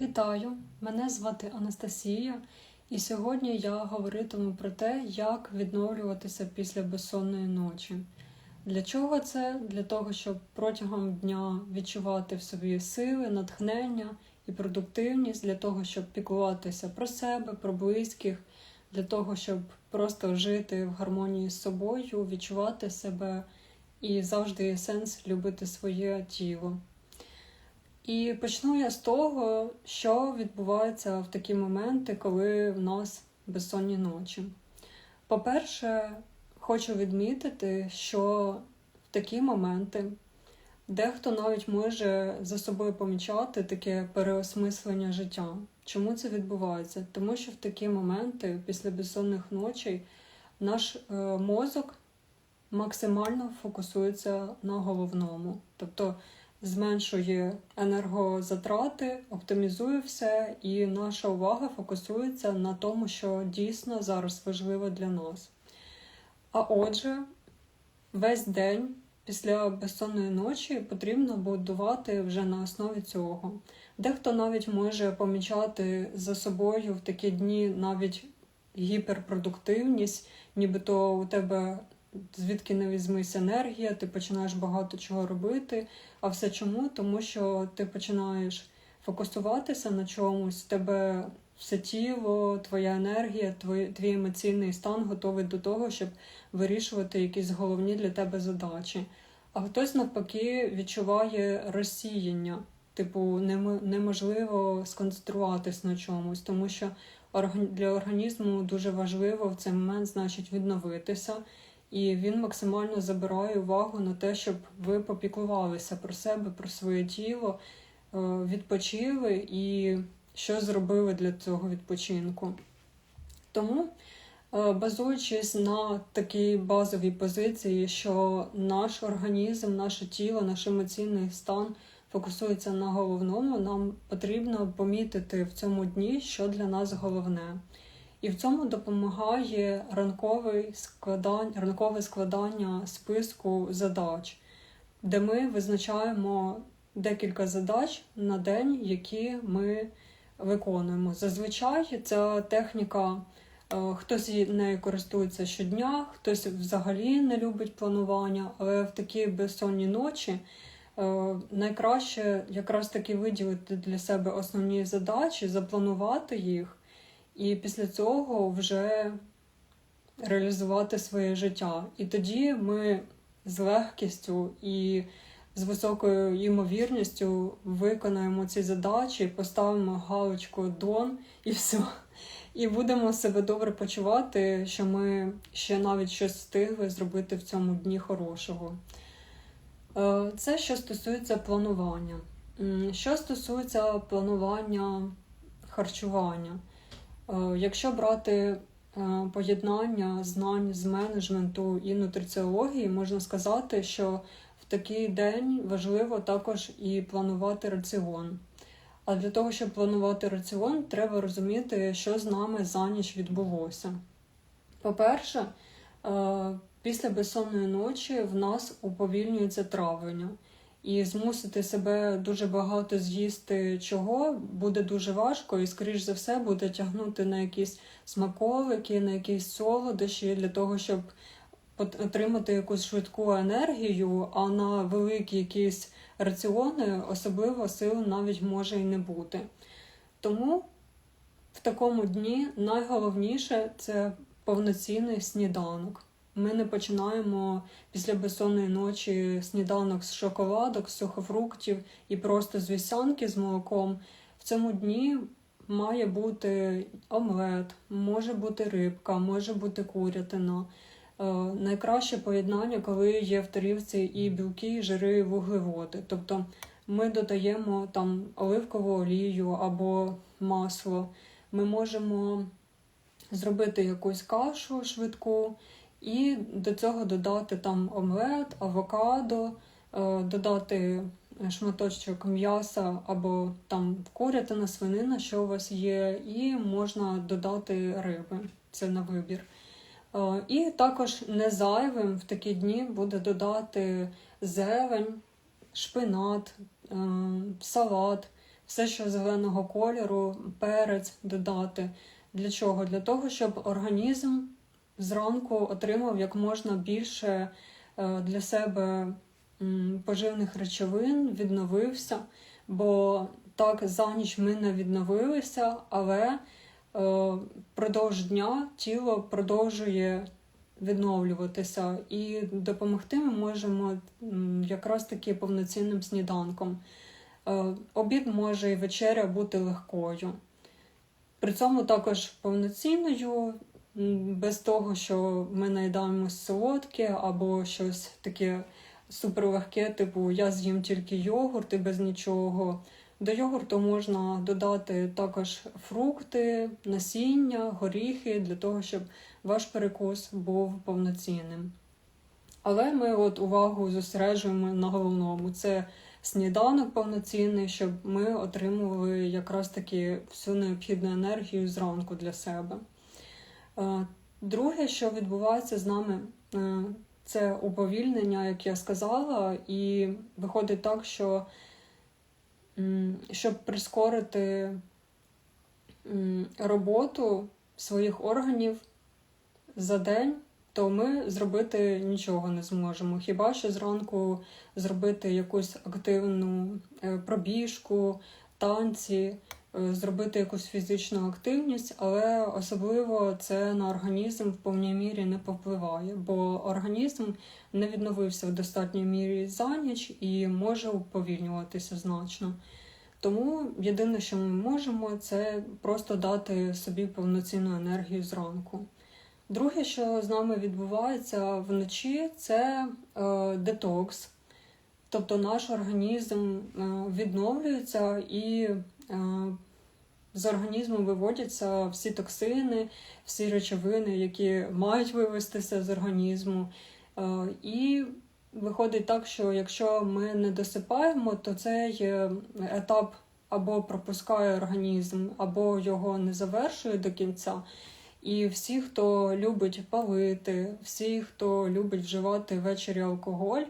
Вітаю! Мене звати Анастасія, і сьогодні я говоритиму про те, як відновлюватися після безсонної ночі. Для чого це? Для того, щоб протягом дня відчувати в собі сили, натхнення і продуктивність, для того, щоб піклуватися про себе, про близьких, для того, щоб просто жити в гармонії з собою, відчувати себе і завжди є сенс любити своє тіло. І почну я з того, що відбувається в такі моменти, коли в нас безсонні ночі. По-перше, хочу відмітити, що в такі моменти дехто навіть може за собою помічати таке переосмислення життя. Чому це відбувається? Тому що в такі моменти, після безсонних ночей, наш е, мозок максимально фокусується на головному. Тобто зменшує енергозатрати, оптимізує все, і наша увага фокусується на тому, що дійсно зараз важливо для нас. А отже, весь день після безсонної ночі потрібно будувати вже на основі цього. Дехто навіть може помічати за собою в такі дні навіть гіперпродуктивність, нібито у тебе звідки не візьмись енергія, ти починаєш багато чого робити. А все чому? Тому що ти починаєш фокусуватися на чомусь, тебе все тіло, твоя енергія, твій, твій емоційний стан готовий до того, щоб вирішувати якісь головні для тебе задачі. А хтось навпаки відчуває розсіяння, типу, неможливо сконцентруватись на чомусь, тому що для організму дуже важливо в цей момент значить відновитися і він максимально забирає увагу на те, щоб ви попіклувалися про себе, про своє тіло, е, відпочили і що зробили для цього відпочинку. Тому, е, базуючись на такій базовій позиції, що наш організм, наше тіло, наш емоційний стан фокусується на головному, нам потрібно помітити в цьому дні, що для нас головне. І в цьому допомагає ранкове складання, ранкове складання списку задач, де ми визначаємо декілька задач на день, які ми виконуємо. Зазвичай ця техніка, е, хтось нею користується щодня, хтось взагалі не любить планування, але в такі безсонні ночі. Е, найкраще якраз таки виділити для себе основні задачі, запланувати їх, і після цього вже реалізувати своє життя. І тоді ми з легкістю і з високою ймовірністю виконаємо ці задачі, поставимо галочку Дон і все. І будемо себе добре почувати, що ми ще навіть щось встигли зробити в цьому дні хорошого. Е, це що стосується планування. Що стосується планування харчування. Е, якщо брати е, поєднання знань з менеджменту і нутриціології, можна сказати, що в такий день важливо також і планувати раціон. А для того, щоб планувати раціон, треба розуміти, що з нами за ніч відбулося. По-перше, е, після безсонної ночі в нас уповільнюється травлення. І змусити себе дуже багато з'їсти чого буде дуже важко, і, скоріш за все, буде тягнути на якісь смаколики, на якісь солодощі для того, щоб отримати якусь швидку енергію, а на великі якісь раціони особливо сил навіть може і не бути. Тому в такому дні найголовніше це повноцінний сніданок. Ми не починаємо після безсонної ночі сніданок з шоколадок, з сухофруктів і просто з вісянки з молоком. В цьому дні має бути омлет, може бути рибка, може бути курятина. Е, найкраще поєднання, коли є в тарілці і білки, і жири, і вуглеводи. Тобто ми додаємо там оливкову олію або масло. Ми можемо зробити якусь кашу швидку. І до цього додати там омлет, авокадо, е, додати шматочок м'яса або там курятина, свинина, що у вас є, і можна додати риби. Це на вибір. Е, і також не зайвим в такі дні буде додати зелень, шпинат, е, салат. все, що зеленого кольору, перець додати. Для чого? Для того, щоб організм зранку отримав як можна більше е, для себе поживних речовин, відновився. Бо так за ніч ми не відновилися, але е, продовж дня тіло продовжує відновлюватися, і допомогти ми можемо якраз таки повноцінним сніданком. Е, Обід може і вечеря бути легкою. При цьому також повноцінною, без того, що ми наїдаємось солодке або щось таке суперлегке, типу я з'їм тільки йогурт і без нічого. До йогурту можна додати також фрукти, насіння, горіхи для того, щоб ваш перекус був повноцінним. Але ми от увагу зосереджуємо на головному: це сніданок повноцінний, щоб ми отримували якраз таки всю необхідну енергію зранку для себе. Е, Друге, що відбувається з нами, е, це уповільнення, як я сказала, і виходить так, що щоб прискорити роботу своїх органів за день, то ми зробити нічого не зможемо. Хіба що зранку зробити якусь активну е, пробіжку, танці, зробити якусь фізичну активність, але особливо це на організм в повній мірі не повпливає, бо організм не відновився в достатній мірі за ніч і може уповільнюватися значно. Тому єдине, що ми можемо, це просто дати собі повноцінну енергію зранку. Друге, що з нами відбувається вночі, це е, детокс. Тобто наш організм е, відновлюється і е, з організму виводяться всі токсини, всі речовини, які мають вивестися з організму. Е, і виходить так, що якщо ми не досипаємо, то цей е, етап або пропускає організм, або його не завершує до кінця. І всі, хто любить палити, всі, хто любить вживати ввечері алкоголь,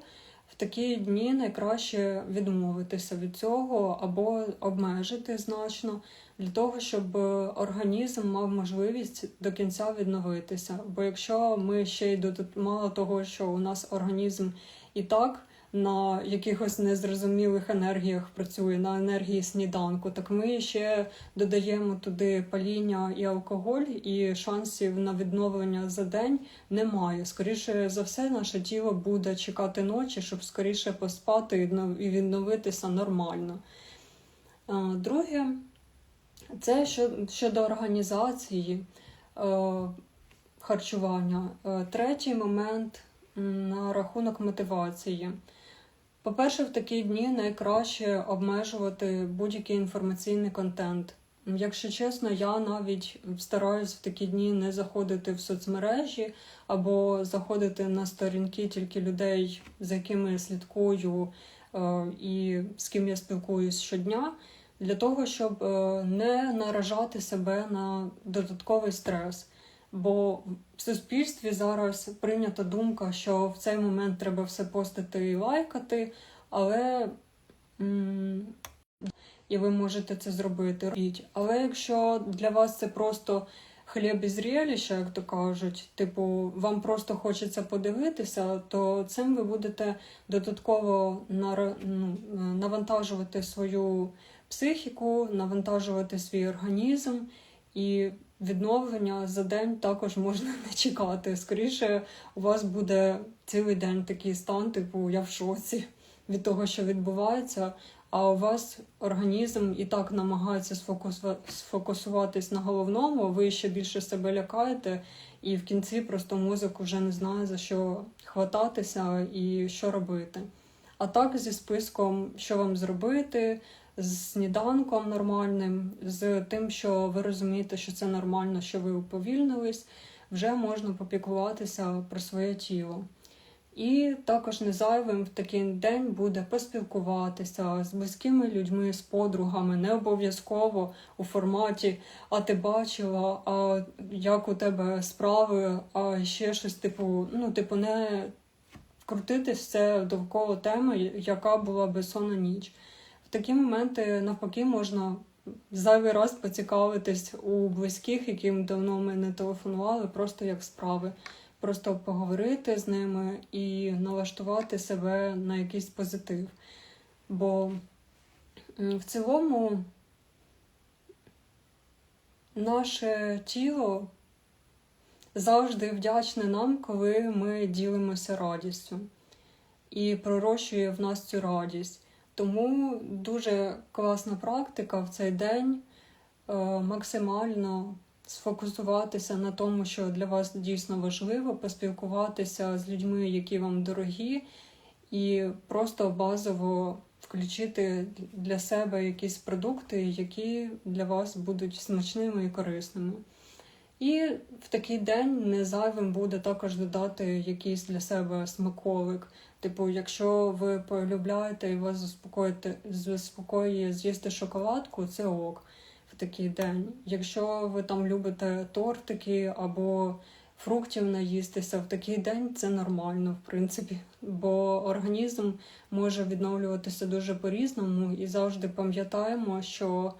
такі дні найкраще відмовитися від цього або обмежити значно для того, щоб організм мав можливість до кінця відновитися. Бо якщо ми ще й до мало того, що у нас організм і так на якихось незрозумілих енергіях працює, на енергії сніданку, так ми ще додаємо туди паління і алкоголь, і шансів на відновлення за день немає. Скоріше за все, наше тіло буде чекати ночі, щоб скоріше поспати і відновитися нормально. Друге, це щодо організації е, харчування. Е, третій момент на рахунок мотивації. По-перше, в такі дні найкраще обмежувати будь-який інформаційний контент. Якщо чесно, я навіть стараюсь в такі дні не заходити в соцмережі або заходити на сторінки тільки людей, за якими я слідкую е, і з ким я спілкуюсь щодня, для того, щоб е, не наражати себе на додатковий стрес. Бо в суспільстві зараз прийнята думка, що в цей момент треба все постити і лайкати, але і ви можете це зробити. Але якщо для вас це просто хліб і зріліще, як то кажуть, типу, вам просто хочеться подивитися, то цим ви будете додатково ну, навантажувати свою психіку, навантажувати свій організм і відновлення за день також можна не чекати. Скоріше, у вас буде цілий день такий стан, типу я в шоці від того, що відбувається. А у вас організм і так намагається сфокусуватись на головному, ви ще більше себе лякаєте, і в кінці просто мозок вже не знає за що хвататися і що робити. А так зі списком, що вам зробити, з сніданком нормальним, з тим, що ви розумієте, що це нормально, що ви уповільнились, вже можна попіклуватися про своє тіло. І також не зайвим в такий день буде поспілкуватися з близькими людьми, з подругами, не обов'язково у форматі А ти бачила, а як у тебе справи, а ще щось типу, ну, типу, не крутитись це довкола теми, яка була безсонна ніч такі моменти навпаки можна зайвий раз поцікавитись у близьких, яким давно ми не телефонували, просто як справи. Просто поговорити з ними і налаштувати себе на якийсь позитив. Бо в цілому наше тіло завжди вдячне нам, коли ми ділимося радістю і пророщує в нас цю радість. Тому дуже класна практика в цей день е, максимально сфокусуватися на тому, що для вас дійсно важливо, поспілкуватися з людьми, які вам дорогі, і просто базово включити для себе якісь продукти, які для вас будуть смачними і корисними. І в такий день не зайвим буде також додати якийсь для себе смаколик. Типу, якщо ви полюбляєте і вас заспокоїте, заспокоює з'їсти шоколадку, це ок в такий день. Якщо ви там любите тортики або фруктів наїстися в такий день, це нормально, в принципі, бо організм може відновлюватися дуже по-різному, і завжди пам'ятаємо, що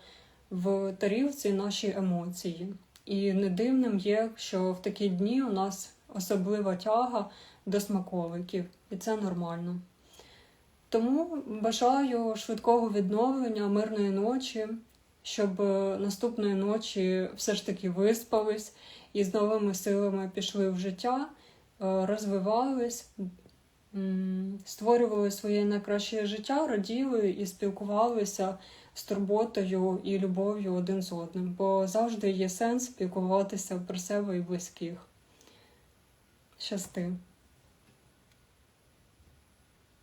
в тарілці наші емоції. І не дивним є, що в такі дні у нас особлива тяга до смаколиків, і це нормально. Тому бажаю швидкого відновлення, мирної ночі, щоб е, наступної ночі все ж таки виспались і з новими силами пішли в життя, е, розвивались, створювали своє найкраще життя, раділи і спілкувалися з турботою і любов'ю один з одним, бо завжди є сенс спілкуватися про себе і близьких. Щасти!